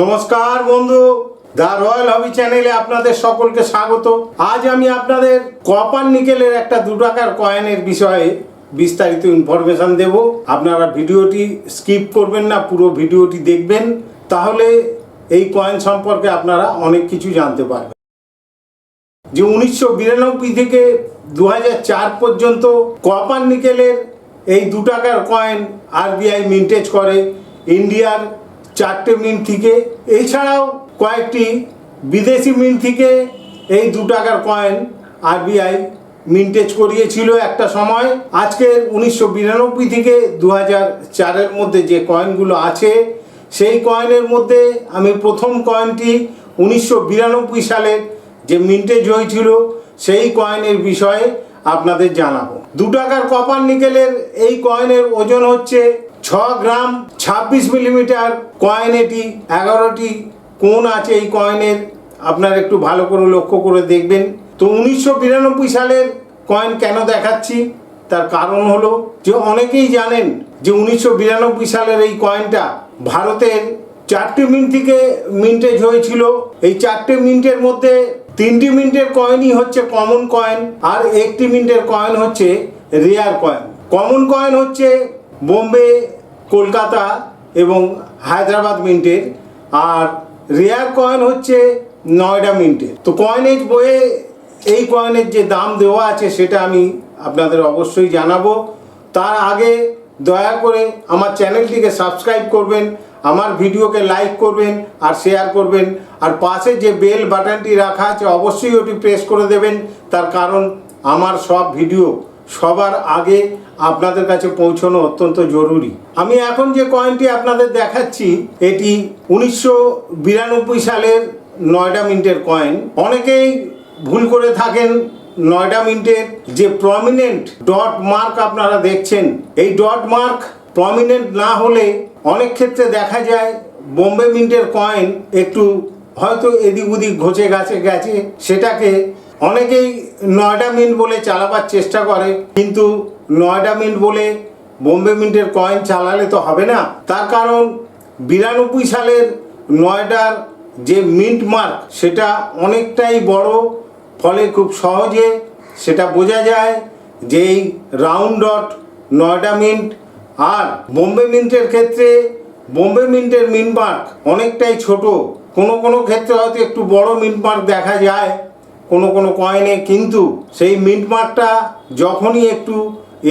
নমস্কার বন্ধু, দা রয়্যাল হবি চ্যানেলে আপনাদের সকলকে স্বাগত। আজ আমি আপনাদের কপার নিকেলের একটা দু টাকার কয়েনের বিষয়ে বিস্তারিত ইনফরমেশন দেব। আপনারা ভিডিওটি স্কিপ করবেন না, পুরো ভিডিওটি দেখবেন। তাহলে এই কয়েন সম্পর্কে আপনারা অনেক কিছু জানতে পারবেন। যে উনিশশো বিরানব্বই থেকে দু পর্যন্ত কপার নিকেলের এই দু টাকার কয়েন আরবিআই মিন্টেজ করে। ইন্ডিয়ার চারটে মিন্ট থেকে, এছাড়াও কয়েকটি বিদেশি মিন্ট থেকে এই দু টাকার কয়েন আরবিআই মিন্টেজ করিয়েছিল একটা সময়। আজকে উনিশশো বিরানব্বই থেকে দু চারের মধ্যে যে কয়েনগুলো আছে, সেই কয়েনের মধ্যে আমি প্রথম কয়েনটি উনিশশো বিরানব্বই সালের যে মিন্টেজ হয়েছিল, সেই কয়েনের বিষয়ে আপনাদের জানাব। দু টাকার কপার নিকেলের এই কয়েনের ওজন হচ্ছে ছ গ্রাম ছাব্বিশ মিলিমিটার কয়েন এটি, এগারোটি কোণ আছে এই কয়েনের আপনারা একটু ভালো করে লক্ষ্য করে দেখবেন। তো উনিশশো বিরানব্বই সালের কয়েন কেন দেখাচ্ছি? তার কারণ হলো যে অনেকেই জানেন যে উনিশশো বিরানব্বই সালের এই কয়েনটা ভারতের চারটি মিন্ট থেকে মিন্টেজ হয়েছিল। এই চারটে মিন্টের মধ্যে তিনটি মিন্টের কয়েনই হচ্ছে কমন কয়েন আর একটি মিন্টের কয়েন হচ্ছে রেয়ার কয়েন কমন কয়েন হচ্ছে বোম্বে কলকাতা এবং হায়দ্রাবাদ মিন্টের আর রেয়ার কয়েন হচ্ছে নয়ডা মিন্টের তো কয়েনেজ বইয়ে এই কয়েনের যে দাম দেওয়া আছে সেটা আমি আপনাদের অবশ্যই জানাব। তার আগে দয়া করে আমার চ্যানেলটিকে সাবস্ক্রাইব করবেন, আমার ভিডিওকে লাইক করবেন, আর শেয়ার করবেন, আর পাশে যে বেল বাটনটি রাখা আছে অবশ্যই ওটি প্রেস করে দেবেন। তার কারণ আমার সব ভিডিও সবার আগে আপনাদের কাছে পৌঁছানো অত্যন্ত জরুরি। আমি এখন যে কয়েনটি আপনাদের দেখাচ্ছি, এটি উনিশশো বিরানব্বই সালের নয়ডা মিন্টের কয়েন অনেকেই ভুল করে থাকেন নয়ডা মিন্টের যে প্রমিনেন্ট ডট মার্ক আপনারা দেখছেন। এই ডট মার্ক প্রমিনেন্ট না হলে অনেক ক্ষেত্রে দেখা যায় বোম্বে মিন্টের কয়েন একটু হয়তো এদিক ওদিক ঘষে গাছে গেছে, সেটাকে অনেকেই নয়ডা মিন্ট বলে চালাবার চেষ্টা করে, কিন্তু নয়ডা মিন্ট বলে বোম্বে মিন্টের কয়েন চালালে তো হবে না। তার কারণ বিরানব্বই সালের নয়ডার যে মিন্ট মার্ক, সেটা অনেকটাই বড়, ফলে খুব সহজে সেটা বোঝা যায় যে এই রাউন্ড ডট নয়ডা মিন্ট আর বোম্বে মিন্টের ক্ষেত্রে বোম্বে মিন্টের মিন্ট মার্ক অনেকটাই ছোট। কোনো কোনো ক্ষেত্রে হয়তো একটু বড় মিন্ট মার্ক দেখা যায়। কোনো কোনো কয়েনে কিন্তু সেই মিন্ট মার্কটা যখনই একটু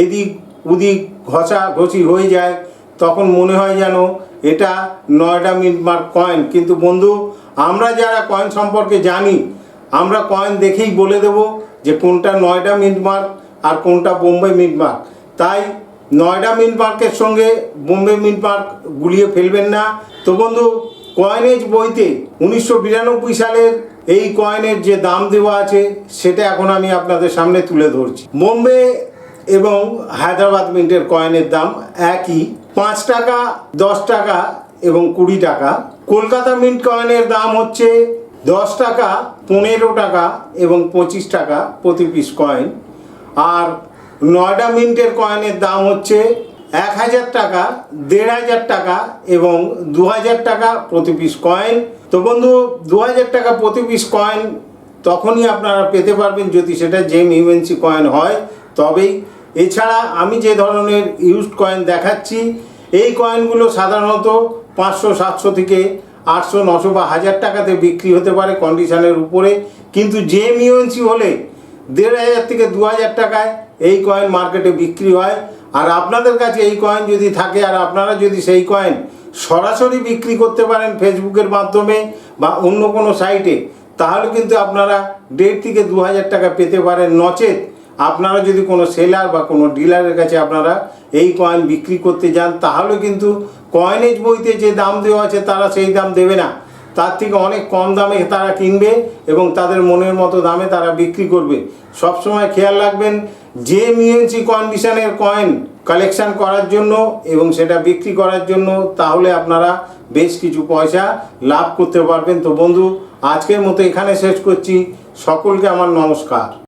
এদিক ওদিক ঘষা ঘষি হয়ে যায়, তখন মনে হয় যেন এটা নয়ডা মিন্ট মার্ক কয়েন কিন্তু বন্ধু, আমরা যারা কয়েন সম্পর্কে জানি, আমরা কয়েন দেখেই বলে দেব যে কোনটা নয়ডা মিন্ট মার্ক আর কোনটা বোম্বে মিন্ট মার্ক তাই নয়ডা মিন্ট মার্কের সঙ্গে বোম্বে মিন্ট মার্ক গুলিয়ে ফেলবেন না। তো বন্ধু কয়েনেজ বইতে উনিশশো বিরানব্বই সালের এই কয়েনের যে দাম দেওয়া আছে, সেটা এখন আমি আপনাদের সামনে তুলে ধরছি। বোম্বে এবং হায়দ্রাবাদ মিন্টের কয়েনের দাম একই। পাঁচ টাকা, দশ টাকা এবং কুড়ি টাকা। কলকাতা মিন্ট কয়েনের দাম হচ্ছে দশ টাকা, পনেরো টাকা এবং পঁচিশ টাকা প্রতি পিস কয়েন আর নয়ডা মিন্টের কয়েনের দাম হচ্ছে এক হাজার টাকা, দেড় হাজার টাকা এবং দু হাজার টাকা প্রতি পিস কয়েন তো বন্ধু, দু হাজার টাকা প্রতি পিস কয়েন তখনই আপনারা পেতে পারবেন যদি সেটা জেম ইউএনসি কয়েন হয়। তবেই এছাড়া আমি যে ধরনের ইউজড কয়েন দেখাচ্ছি, এই কয়েনগুলো সাধারণত পাঁচশো, সাতশো থেকে আটশো, নশো বা হাজার টাকাতে বিক্রি হতে পারে কন্ডিশনের উপরে। কিন্তু জেম ইউএনসি হলে দেড় হাজার থেকে দু হাজার টাকায় এই কয়েন মার্কেটে বিক্রি হয়। আর আপনাদের কাছে এই কয়েন যদি থাকে, আর আপনারা যদি সেই কয়েন সরাসরি বিক্রি করতে পারেন ফেসবুকের মাধ্যমে বা অন্য কোনো সাইটে তাহলে কিন্তু আপনারা দেড় থেকে দু হাজার টাকা পেতে পারেন নচেত। আপনারা যদি কোনো সেলার বা কোনো ডিলারের কাছে আপনারা এই কয়েন বিক্রি করতে যান, তাহলে কিন্তু কয়েনেজ বইতে যে দাম দেওয়া আছে, তারা সেই দাম দেবে না। তার থেকে অনেক কম দামে তারা কিনবে এবং তাদের মনের মতো দামে তারা বিক্রি করবে। সবসময় খেয়াল রাখবেন যে মিউএনসি কন্ডিশনের কয়েন কালেকশন করার জন্য এবং সেটা বিক্রি করার জন্য, তাহলে আপনারা বেশ কিছু পয়সা লাভ করতে পারবেন। তো বন্ধু, আজকের মতো এখানে শেষ করছি। সকলকে আমার নমস্কার।